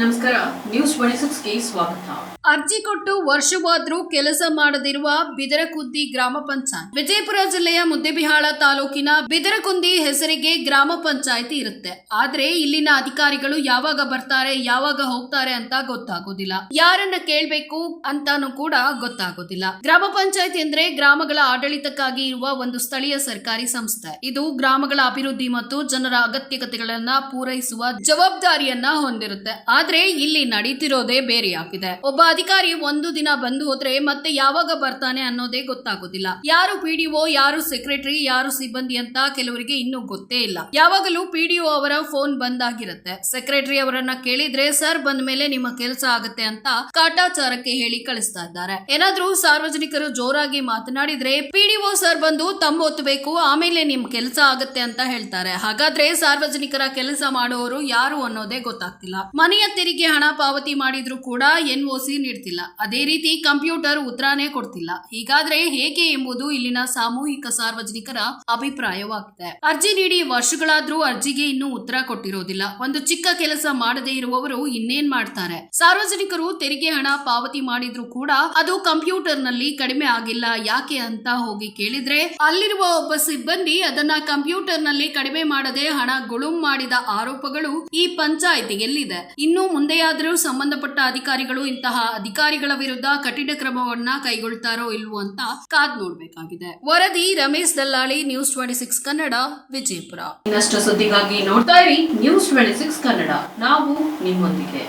ನಮಸ್ಕಾರ ನ್ಯೂಸ್ ಸ್ವಾಗತ. ಅರ್ಜಿ ಕೊಟ್ಟು ವರ್ಷವಾದ್ರೂ ಕೆಲಸ ಮಾಡದಿರುವ ಬಿದರಕುಂದಿ ಗ್ರಾಮ ಪಂಚಾಯತ್. ವಿಜಯಪುರ ಜಿಲ್ಲೆಯ ಮುದ್ದೆಬಿಹಾಳ ತಾಲೂಕಿನ ಬಿದರಕುಂದಿ ಹೆಸರಿಗೆ ಗ್ರಾಮ ಪಂಚಾಯತಿ ಇರುತ್ತೆ. ಆದ್ರೆ ಇಲ್ಲಿನ ಅಧಿಕಾರಿಗಳು ಯಾವಾಗ ಬರ್ತಾರೆ, ಯಾವಾಗ ಹೋಗ್ತಾರೆ ಅಂತ ಗೊತ್ತಾಗೋದಿಲ್ಲ. ಯಾರನ್ನ ಕೇಳ್ಬೇಕು ಅಂತಾನೂ ಕೂಡ ಗೊತ್ತಾಗೋದಿಲ್ಲ. ಗ್ರಾಮ ಪಂಚಾಯತಿ ಅಂದ್ರೆ ಗ್ರಾಮಗಳ ಆಡಳಿತಕ್ಕಾಗಿ ಇರುವ ಒಂದು ಸ್ಥಳೀಯ ಸರ್ಕಾರಿ ಸಂಸ್ಥೆ. ಇದು ಗ್ರಾಮಗಳ ಅಭಿವೃದ್ಧಿ ಮತ್ತು ಜನರ ಅಗತ್ಯತೆಗಳನ್ನ ಪೂರೈಸುವ ಜವಾಬ್ದಾರಿಯನ್ನ ಹೊಂದಿರುತ್ತೆ. ಆದ್ರೆ ಇಲ್ಲಿ ನಡೀತಿರೋದೇ ಬೇರೆ ಆಗಿದೆ ಒಬ್ಬ ಅಧಿಕಾರಿ ಒಂದು ದಿನ ಬಂದು ಹೋದ್ರೆ ಮತ್ತೆ ಯಾವಾಗ ಬರ್ತಾನೆ ಅನ್ನೋದೇ ಗೊತ್ತಾಗೋದಿಲ್ಲ. ಯಾರು ಪಿಡಿಒ ಯಾರು ಸೆಕ್ರೆಟರಿ, ಯಾರು ಸಿಬ್ಬಂದಿ ಅಂತ ಕೆಲವರಿಗೆ ಇನ್ನೂ ಗೊತ್ತೇ ಇಲ್ಲ. ಯಾವಾಗಲೂ ಪಿಡಿಒ ಅವರ ಫೋನ್ ಬಂದಾಗಿರುತ್ತೆ. ಸೆಕ್ರೆಟರಿ ಅವರನ್ನ ಕೇಳಿದ್ರೆ, ಸರ್, ಬಂದ ಮೇಲೆ ನಿಮ್ಮ ಕೆಲಸ ಆಗುತ್ತೆ ಅಂತ ಕಾಟಾಚಾರಕ್ಕೆ ಹೇಳಿ ಕಳಿಸ್ತಾ ಇದ್ದಾರೆ. ಏನಾದ್ರೂ ಸಾರ್ವಜನಿಕರು ಜೋರಾಗಿ ಮಾತನಾಡಿದ್ರೆ ಪಿಡಿಒ ಸರ್ ಬಂದು ತಂಬೊತ್ಬೇಕು ಆಮೇಲೆ ನಿಮ್ ಕೆಲಸ ಆಗುತ್ತೆ ಅಂತ ಹೇಳ್ತಾರೆ. ಹಾಗಾದ್ರೆ ಸಾರ್ವಜನಿಕರ ಕೆಲಸ ಮಾಡುವವರು ಯಾರು ಅನ್ನೋದೇ ಗೊತ್ತಾಗ್ತಿಲ್ಲ. ಮನೆಯ ತೆರಿಗೆ ಹಣ ಪಾವತಿ ಮಾಡಿದ್ರು ಕೂಡ ಎನ್ಒಸಿ ನೀಡ್ತಿಲ್ಲ. ಅದೇ ರೀತಿ ಕಂಪ್ಯೂಟರ್ ಉತ್ತರನೇ ಕೊಡ್ತಿಲ್ಲ. ಹೀಗಾದ್ರೆ ಹೇಗೆ ಎಂಬುದು ಇಲ್ಲಿನ ಸಾಮೂಹಿಕ ಸಾರ್ವಜನಿಕರ ಅಭಿಪ್ರಾಯವಾಗಿದೆ. ಅರ್ಜಿ ನೀಡಿ ವರ್ಷಗಳಾದ್ರೂ ಅರ್ಜಿಗೆ ಇನ್ನೂ ಉತ್ತರ ಕೊಟ್ಟಿರೋದಿಲ್ಲ. ಒಂದು ಚಿಕ್ಕ ಕೆಲಸ ಮಾಡದೇ ಇರುವವರು ಇನ್ನೇನ್ ಮಾಡ್ತಾರೆ? ಸಾರ್ವಜನಿಕರು ತೆರಿಗೆ ಹಣ ಪಾವತಿ ಮಾಡಿದ್ರು ಕೂಡ ಅದು ಕಂಪ್ಯೂಟರ್ನಲ್ಲಿ ಕಡಿಮೆ ಆಗಿಲ್ಲ. ಯಾಕೆ ಅಂತ ಹೋಗಿ ಕೇಳಿದ್ರೆ, ಅಲ್ಲಿರುವ ಒಬ್ಬ ಸಿಬ್ಬಂದಿ ಅದನ್ನ ಕಂಪ್ಯೂಟರ್ನಲ್ಲಿ ಕಡಿಮೆ ಮಾಡದೆ ಹಣ ಗುಳುಂ ಮಾಡಿದ ಆರೋಪಗಳು ಈ ಪಂಚಾಯಿತಿಯಲ್ಲಿದೆ. ಇನ್ನು ಮುಂದೆಯಾದರೂ ಸಂಬಂಧಪಟ್ಟ ಅಧಿಕಾರಿಗಳು ಇಂತಹ ಅಧಿಕಾರಿಗಳ ವಿರುದ್ಧ ಕಠಿಣ ಕ್ರಮವನ್ನ ಕೈಗೊಳ್ತಾರೋ ಇಲ್ವೋ ಅಂತ ಕಾದ್ ನೋಡ್ಬೇಕಾಗಿದೆ. ವರದಿ Ramesh Dallali news twenty six Kannada, Vijayapura. ಇನ್ನಷ್ಟು ಸುದ್ದಿಗಾಗಿ ನೋಡ್ತಾ ಇರಿ ನ್ಯೂಸ್ ಟ್ವೆಂಟಿ ಸಿಕ್ಸ್ ಕನ್ನಡ. ನಾವು ನಿಮ್ಮೊಂದಿಗೆ.